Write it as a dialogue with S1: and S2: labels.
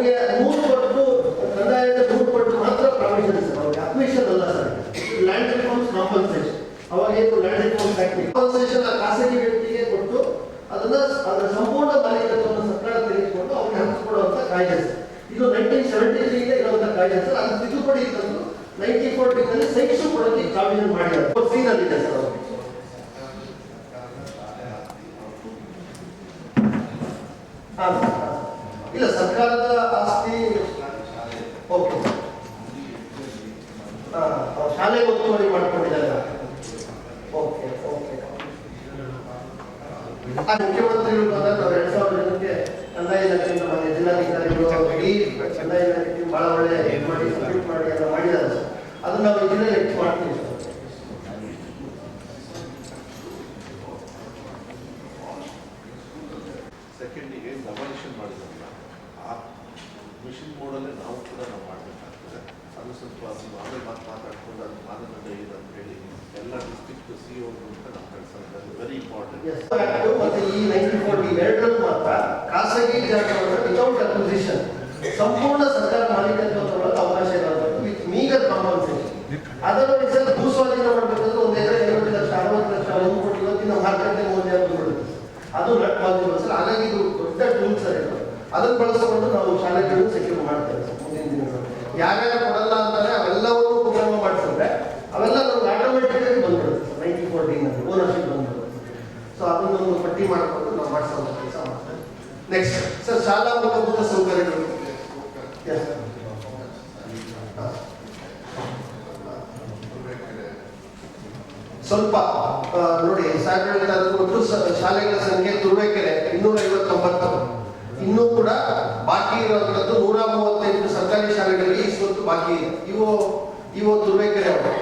S1: ಅವ್ರಿಗೆ ಮೂರು ಪಟ್ಟು ಕಂದಾಯದ ಮೂರು ಪಟ್ಟು ಮಾತ್ರ ಪ್ರಾವಿಷನ್ ಸರ್ ಅಡ್ಮಿಷನ್ ಅಲ್ಲ ಸರ್ ಲ್ಯಾಂಡ್ ರಿಫಾರ್ಮ್ಸ್ ಕಾಂಪನ್ಸೇಷನ್ ಅವಾಗ ಏನು ಲ್ಯಾಂಡ್ ರಿಫಾರ್ಮ್ಸ್ ಆಕ್ಟ್ ಕಾಂಪನ್ಸೇಷನ್ ಖಾಸಗಿ ವ್ಯಕ್ತಿಗೆ ಕೊಟ್ಟು ಅದನ್ನ ಅದರ ಸಂಪೂರ್ಣ ಮಾಲೀಕತ್ವವನ್ನು ಸರ್ಕಾರ ತೆಗೆದುಕೊಂಡು ಅವ್ರಿಗೆ ಹಂಚಿಕೊಡುವಂತ ಕಾಯ್ದೆ ಸರ್. ಇದು ನೈನ್ಟೀನ್ ಸೆವೆಂಟಿ ತ್ರೀಗೆ ಇರುವಂತ ಕಾಯ್ದೆ ಸರ್. ಅದು ತಿದ್ದುಪಡಿ ತಂದು ನೈನ್ಟೀನ್ ಫೋರ್ಟಿನಲ್ಲಿ ಸೈಟ್ಸು ಕೊಡೋಕೆ ಪ್ರಾವಿಷನ್ ಸರ್ ಅವರು. ಇಲ್ಲ, ಸರ್ಕಾರದ ಆಸ್ತಿ ಓಕೆ ಹಾ, ಅವ್ರು ಶಾಲೆಗೆ ಒತ್ತುವರಿ ಮಾಡ್ಕೊಂಡಿದ್ದಾರೆ. Okay okay. ಮುಖ್ಯಮಂತ್ರಿಗಳು ಬಂದಾಗ ನಾವು ಎರಡ್ ಸಾವಿರದ ಜನಕ್ಕೆ ಕಂದಾಯ ಇಲಾಖೆಯಿಂದ ದಿನ ಜಿಲ್ಲಾಧಿಕಾರಿಗಳು ಇಡೀ ಕಂದಾಯ ಇಲಾಖೆ ಬಹಳ ಒಳ್ಳೆ ಏನ್ ಮಾಡಿ ಸಬ್ಮಿಟ್ ಮಾಡಿ ಎಲ್ಲ ಮಾಡಿದ್ದಾರೆ. ಅದನ್ನ ನಾವು ಇದನ್ನೇ ಹೆಚ್ಚು ಮಾಡ್ತೀವಿ.
S2: ಸೆಕೆಂಡಿಗೆ ಡಬಲೇಷನ್ ಮಾಡಿದ್ರಲ್ಲ, ಆ ಮಿಷನ್ ಮೋಡಲ್ಲೇ ನಾವು ಕೂಡ ನಾವು ಮಾಡಬೇಕಾಗ್ತದೆ ಅದು ಆಮೇಲೆ ಮಾತು ಮಾತಾಡ್ಕೊಂಡು ಅದು ಮಾನದಂಡ ಇದೆ ಅಂತ ಹೇಳಿ ಎಲ್ಲ ಡಿಸ್ಟ್ರಿಕ್ಟ್ ಸಿ ಅಂತ ನಾವು ಕೆಲಸ ವೆರಿ ಇಂಪಾರ್ಟೆಂಟ್
S1: ಮತ್ತೆ ಈ ನೈನ್ಟಿ ಫೋರ್ಟಿ ಎರಡರಲ್ಲಿ ಮಾತ್ರ ಖಾಸಗಿ ಜಾಗವನ್ನು ವಿತೌಟ್ ಅಕ್ವಿಸಿಷನ್ ಸಂಪೂರ್ಣ ಸರ್ಕಾರ ಮಾಲೀಕತ್ವ ಅವಕಾಶ ಇರೋದು ವಿತ್ ಮೀಗರ್ ಕಾಂಪನ್ಸೇಷನ್ ಅದನ್ನು ಸರ್ ಭೂಸ್ವಾಧೀನ ಮಾಡಬೇಕಂದ್ರೆ ಒಂದು ಎಕರೆ ಐವತ್ತು ಲಕ್ಷ, ಅರವತ್ತು ಲಕ್ಷ, ಒಂದು ಕೋಟಿ, ಇವತ್ತಿನ ಮಾರ್ಕೆಟ್ ಮೌಲ್ಯ ಬಿಡುತ್ತೆ ಅದು ನಟ್ ಮಾಧ್ಯಮ ಸರ್. ಹಾಗಾಗಿ ಇದು ದೊಡ್ಡ ಟೂಲ್ ಸರ್ ಇದು. ಅದನ್ನು ಬಳಸಿಕೊಂಡು ನಾವು ಶಾಲೆಗಳನ್ನು ಸೆಕ್ಯೂರ್ ಮಾಡ್ತೇವೆ ಮುಂದಿನ ದಿನಗಳು ಯಾರ್ಯಾರು ಸೊ ಅದನ್ನೊಂದು ಪಟ್ಟಿ ಮಾಡಿಕೊಂಡು ನಾವು ಮಾಡಿಸೋ ಕೆಲಸ ಮಾಡ್ತೇವೆ. ನೆಕ್ಸ್ಟ್ ಸರ್ ಶಾಲಾ ಮೂಲಭೂತ ಸೌಕರ್ಯಗಳು. ಸ್ವಲ್ಪ ನೋಡಿ ಸಾವಿರದ ಒಟ್ಟು ಶಾಲೆಗಳ ಸಂಖ್ಯೆ ತುರುವೇಕೆರೆ ಇನ್ನೂರ ಐವತ್ತೊಂಬತ್ತು ಇನ್ನೂ ಕೂಡ ಬಾಕಿ ಇರುವಂತದ್ದು ನೂರ ಮೂವತ್ತೆಂಟು ಸರ್ಕಾರಿ ಶಾಲೆಗಳಲ್ಲಿ ಇಷ್ಟು ಬಾಕಿ ಇದೆ. ಇವು ಇವು ತುರುವೇಕೆರೆ ಅವರು.